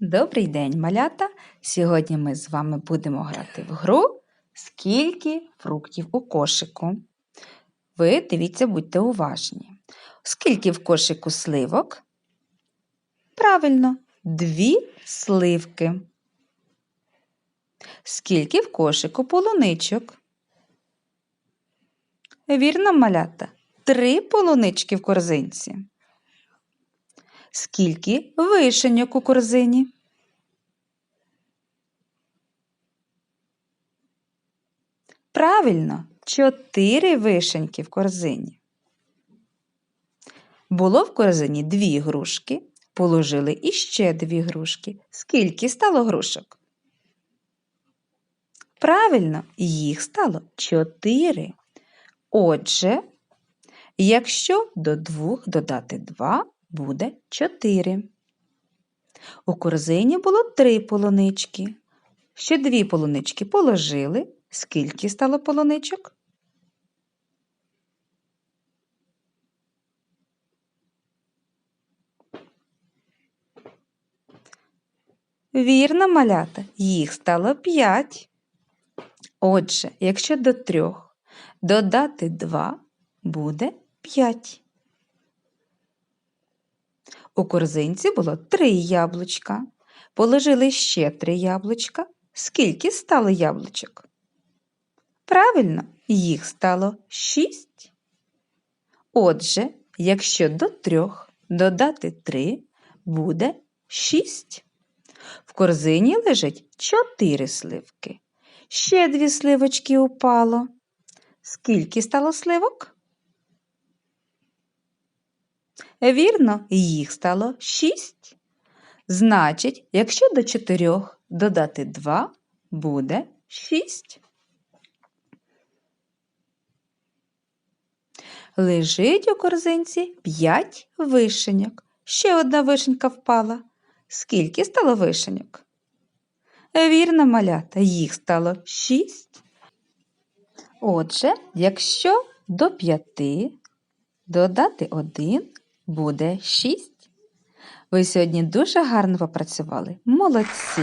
Добрий день, малята! Сьогодні ми з вами будемо грати в гру Скільки фруктів у кошику. Ви дивіться, будьте уважні. Скільки в кошику сливок? Правильно, дві сливки. Скільки в кошику полуничок? Вірно, малята, три полунички в корзинці. Скільки вишеньок у корзині? Правильно, чотири вишеньки в корзині. Було в корзині дві грушки, положили іще дві грушки. Скільки стало грушок? Правильно, їх стало чотири. Отже, якщо до двох додати два, буде чотири. У корзині було три полунички. Ще дві полунички положили. Скільки стало полуничок? Вірно, малята, їх стало п'ять. Отже, якщо до трьох додати два, буде п'ять. У корзинці було три яблучка. Положили ще три яблучка. Скільки стало яблучок? Правильно, їх стало шість. Отже, якщо до трьох додати три, буде шість. В корзині лежить чотири сливки. Ще дві сливочки упало. Скільки стало сливок? Вірно, їх стало шість. Значить, якщо до чотирьох додати два, буде шість. Лежить у корзинці п'ять вишеньок. Ще одна вишенька впала. Скільки стало вишеньок? Вірно, малята, їх стало шість. Отже, якщо до п'яти додати один, буде шість. Ви сьогодні дуже гарно попрацювали. Молодці!